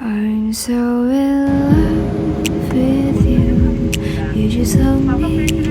I'm so in love with you. You just help me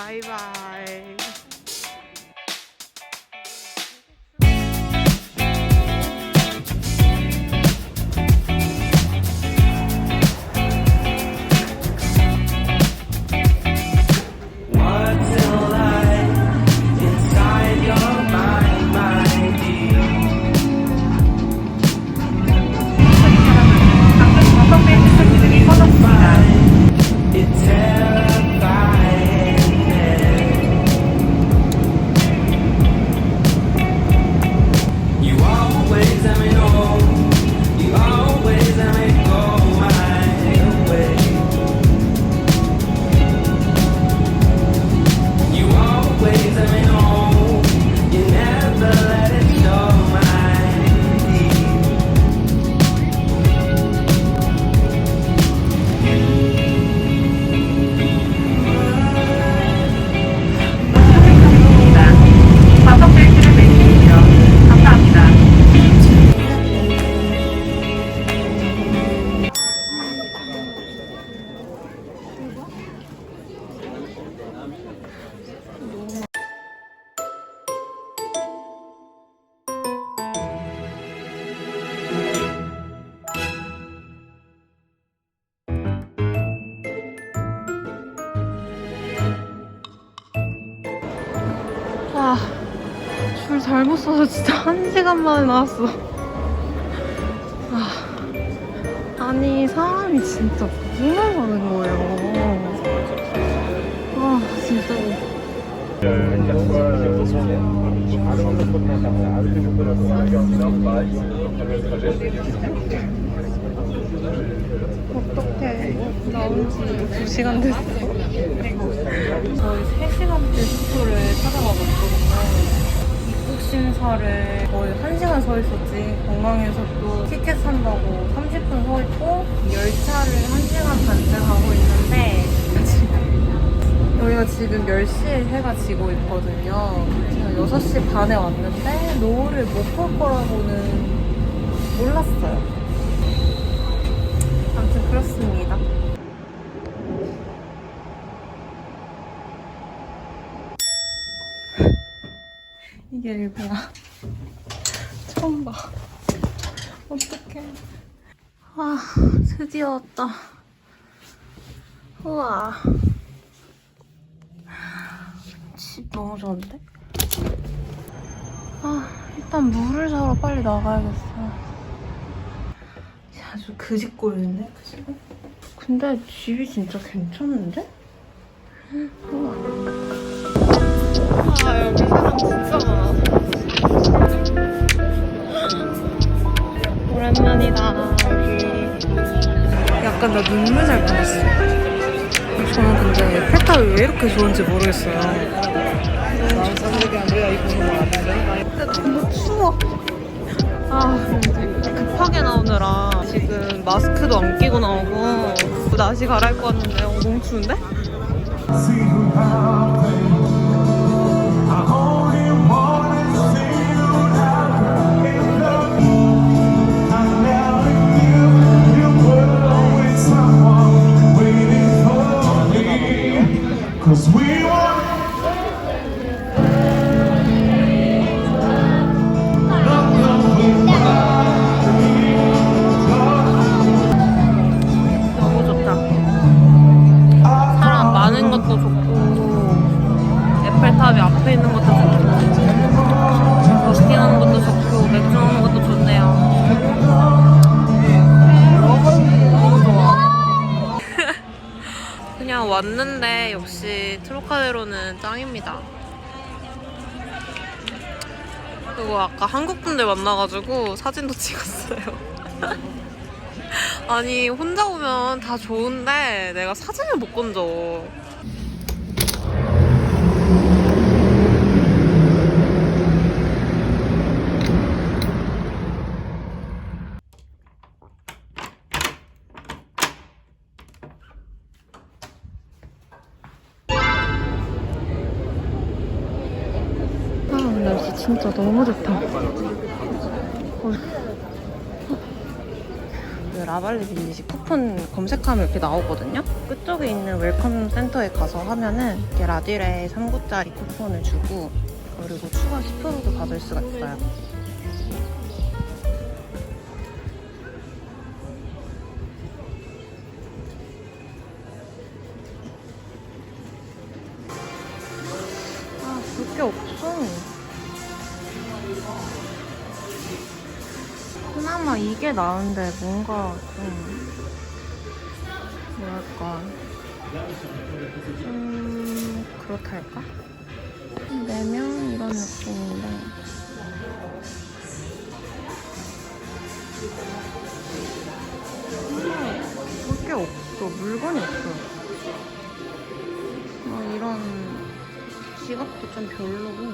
바이 줄 잘못 써서 진짜 한 시간 만에 나왔어. 아, 아니, 사람이 진짜 정말 많은 거예요. 아, 진짜. 어떡해. 나온 지 2시간 됐어. 저희 3시간째 숙소를 찾아가고 있거든요. 심사를 거의 1시간 서 있었지. 공항에서 또 티켓 산다고 30분 서 있고 열차를 1시간 반째 가고 있는데 여기가 지금 10시에 해가 지고 있거든요. 제가 6시 반에 왔는데 노을을 못 볼 거라고는 몰랐어요. 아무튼 그렇습니다. 이게 일부야. 처음 봐. 어떡해. 아, 드디어 왔다. 우와. 집 너무 좋은데? 아, 일단 물을 사러 빨리 나가야겠어. 아주 그집 꼴인데, 그 집은? 근데 집이 진짜 괜찮은데? 우와. 아, 여기 사람 진짜 많아. 오랜만이다, 여기. 약간 나 눈물 날 뻔했어. 저는 근데 페탈이 왜 이렇게 좋은지 모르겠어요. 근데 너무 추워. 아, 급하게 나오느라 지금 마스크도 안 끼고 나오고 나시 갈아입고 왔는데 어, 너무 추운데? 그리고 아까 한국 분들 만나가지고 사진도 찍었어요. 아니 혼자 오면 다 좋은데 내가 사진을 못 건져. 날씨 진짜 너무 좋다. 그 라발리 빌리지 쿠폰 검색하면 이렇게 나오거든요. 끝쪽에 있는 웰컴 센터에 가서 하면은 이렇게 라딜에 3구짜리 쿠폰을 주고 그리고 추가 10%도 받을 수가 있어요. 이게 나은데 뭔가 좀 뭐랄까. 좀 그렇다 할까? 내면 이런 느낌인데. 볼게 없어. 물건이 없어. 막 이런 지갑도 좀 별로고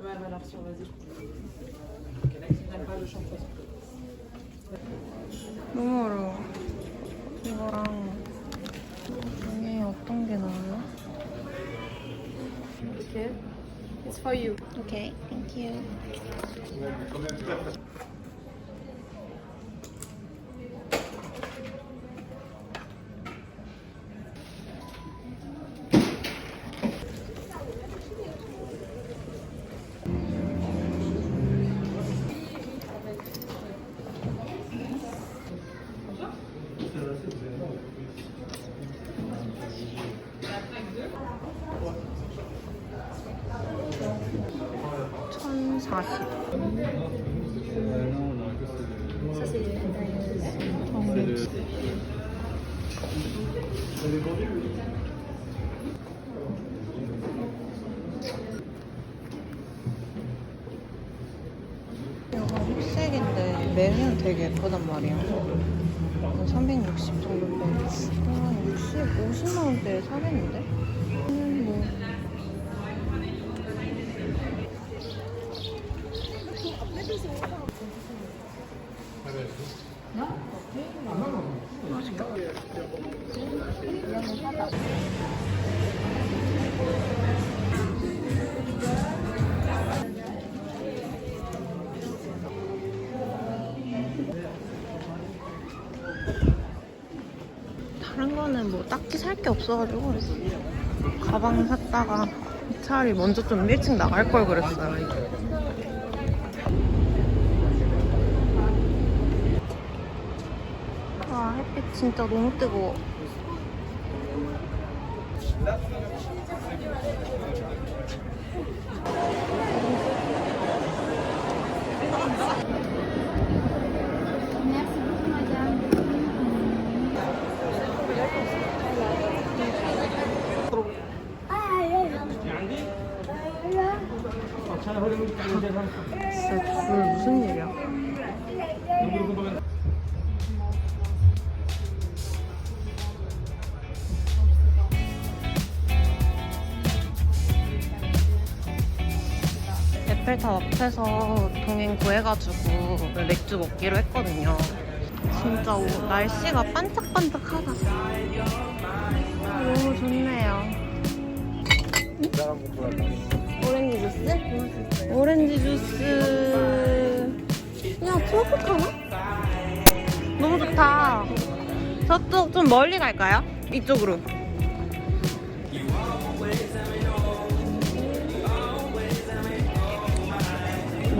Ouais, voilà, vas-y. 너무 어려워. 이거랑 이게 어떤 게 나와요? 이렇게. It's for you. Okay, thank you. 40. 이거 흑색인데 매는 되게 예쁘단 말이야. 360 정도인데 아, 60, 50만 원대에 사겠는데? 음, 뭐. 다른 거는 뭐 딱히 살 게 없어가지고 가방 샀다가 차라리 먼저 좀 일찍 나갈 걸 그랬어요. 와 햇빛 진짜 너무 뜨거워. 진짜 줄 무슨 일이야? 에펠탑 앞에서 동행 구해가지고 맥주 먹기로 했거든요. 진짜 오, 날씨가 반짝반짝하다. 너무 좋네요. 오렌지 주스? 오렌지 주스. 야, 트로피카나? 너무 좋다. 저쪽 좀 멀리 갈까요? 이쪽으로.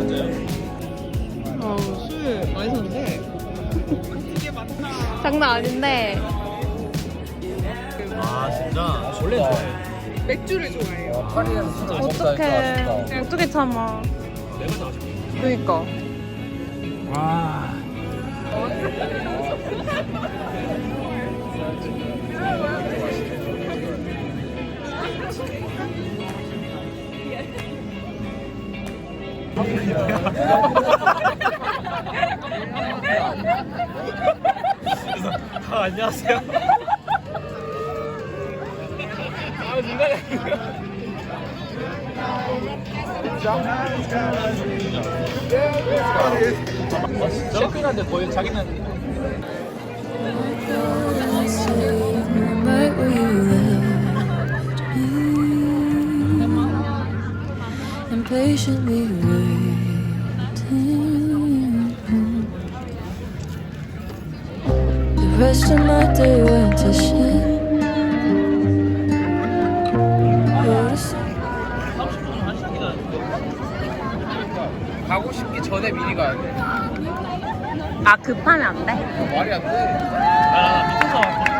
맞아요? 어술 많이 샀는데. 장난 아닌데. 아 진짜? 원래 좋아해. 맥주를 좋아해요. 아, 어떡해. 어떻게 참아. 내가 다 그니까. 와. 아, 안녕하세요. 아. 아, 진짜? 셰프인데 거의 자기는 싶기 전에 미리 가야 돼. 아 급하면 안 돼? 말이 안 돼. 아, 미쳐서 왔다.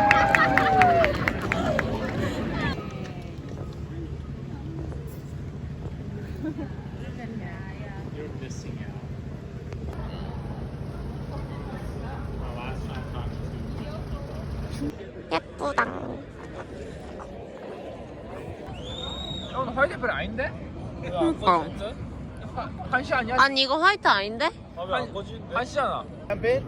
예쁘다 오늘 화이트별 아닌데? 그니까 한시 아니야? 아니 이거 화이트 아닌데? 한, 한시잖아. 샴페